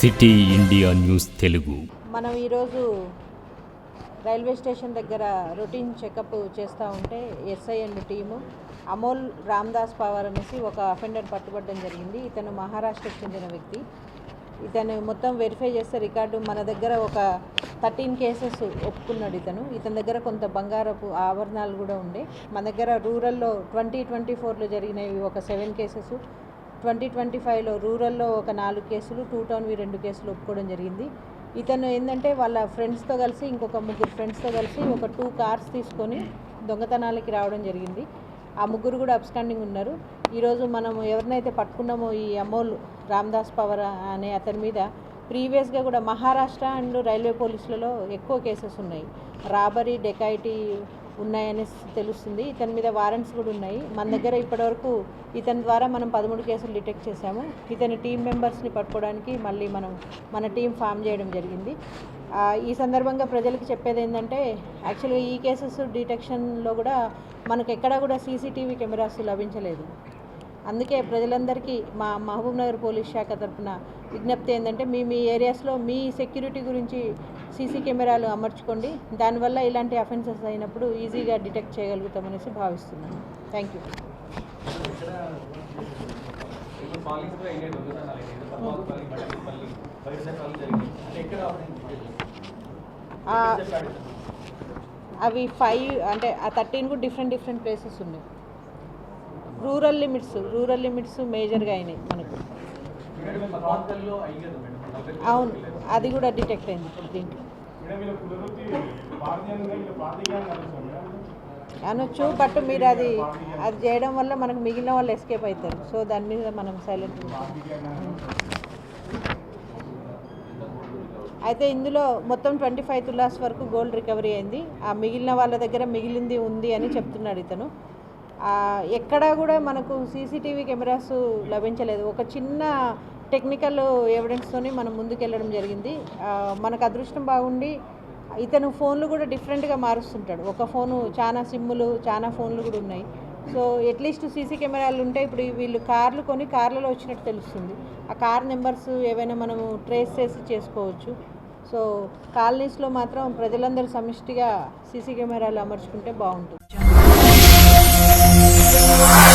City India news Telugu. మనం ఈరోజు railway station దగ్గర రొటీన్ చెకప్ చేస్తూ ఉంటే SI and team Amol Ramdas Pawar అనేసి ఒక అఫెండర్ పట్టుబడడం జరిగింది. ఇతను మహారాష్ట్రకు చెందిన వ్యక్తి. ఇతను మొత్తం వెరిఫై చేస్తే రికార్డు మన దగ్గర ఒక థర్టీన్ కేసెస్ ఒప్పుకున్నాడు ఇతను. ఇతని దగ్గర కొంత బంగారపు ఆభరణాలు కూడా ఉండే. మన దగ్గర రూరల్లో ట్వంటీ ట్వంటీ ఫోర్లో జరిగినవి ఒక సెవెన్ కేసెస్. ట్వంటీ ట్వంటీ ఫైవ్లో రూరల్లో ఒక నాలుగు కేసులు టూ టౌన్వి రెండు కేసులు ఒప్పుకోవడం జరిగింది. ఇతను ఏంటంటే వాళ్ళ ఫ్రెండ్స్తో కలిసి ఇంకొక ముగ్గురు ఫ్రెండ్స్తో కలిసి ఒక టూ కార్స్ తీసుకొని దొంగతనాలకి రావడం జరిగింది. ఆ ముగ్గురు కూడా అబ్స్టాండింగ్ ఉన్నారు. ఈరోజు మనం ఎవరినైతే పట్టుకున్నామో ఈ అమోల్ రామ్దాస్ పవర్ అనే అతని మీద ప్రీవియస్గా కూడా మహారాష్ట్ర అండ్ రైల్వే పోలీసులలో ఎక్కువ కేసెస్ ఉన్నాయి. రాబరీ డెకాయిటీ ఉన్నాయని తెలుస్తుంది. ఇతని మీద వారెంట్స్ కూడా ఉన్నాయి. మన దగ్గర ఇప్పటివరకు ఇతని ద్వారా మనం పదమూడు కేసులు డిటెక్ట్ చేశాము. ఇతని టీం మెంబర్స్ని పట్టుకోవడానికి మళ్ళీ మనం మన టీం ఫామ్ చేయడం జరిగింది. ఈ సందర్భంగా ప్రజలకు చెప్పేది ఏంటంటే యాక్చువల్గా ఈ కేసెస్ డిటెక్షన్లో కూడా మనకు ఎక్కడా కూడా సీసీటీవీ కెమెరాస్ లభించలేదు. అందుకే ప్రజలందరికీ మా మహబూబ్ నగర్ పోలీస్ శాఖ తరఫున విజ్ఞప్తి ఏంటంటే మీ మీ ఏరియాస్లో మీ సెక్యూరిటీ గురించి సీసీ కెమెరాలు అమర్చుకోండి. దానివల్ల ఇలాంటి అఫెన్సెస్ అయినప్పుడు ఈజీగా డిటెక్ట్ చేయగలుగుతామనేసి భావిస్తున్నాను. Thank you. అవి ఫైవ్ అంటే ఆ థర్టీన్ కూడా డిఫరెంట్ డిఫరెంట్ ప్లేసెస్ ఉన్నాయి. రూరల్ లిమిట్స్ రూరల్ లిమిట్స్ మేజర్గా అయినాయి మనకు. అవును అది కూడా డిటెక్ట్ అయింది దీంట్లో. అనొచ్చు బట్ మీరు అది అది చేయడం వల్ల మనకు మిగిలిన వాళ్ళు ఎస్కేప్ అవుతారు. సో దాని మీద మనం సైలెంట్ అయితే ఇందులో మొత్తం ట్వంటీ ఫైవ్ తులాస్ వరకు గోల్డ్ రికవరీ అయింది. ఆ మిగిలిన వాళ్ళ దగ్గర మిగిలింది ఉంది అని చెప్తున్నాడు ఇతను. ఎక్కడా కూడా మనకు సీసీటీవీ కెమెరాస్ లభించలేదు. ఒక చిన్న టెక్నికల్ ఎవిడెన్స్తోనే మనం ముందుకెళ్ళడం జరిగింది. మనకు అదృష్టం బాగుండి ఇతను ఫోన్లు కూడా డిఫరెంట్గా మారుస్తుంటాడు. ఒక ఫోను చాలా సిమ్ములు చాలా ఫోన్లు కూడా ఉన్నాయి. సో అట్లీస్ట్ సీసీ కెమెరాలు ఉంటే ఇప్పుడు వీళ్ళు కార్లు కొని కార్లలో వచ్చినట్టు తెలుస్తుంది. ఆ కార్ నెంబర్స్ ఏవైనా మనము ట్రేస్ చేసి చేసుకోవచ్చు. సో కాలనీస్లో మాత్రం ప్రజలందరూ సమిష్టిగా సీసీ కెమెరాలు అమర్చుకుంటే బాగుంటుంది. Bye.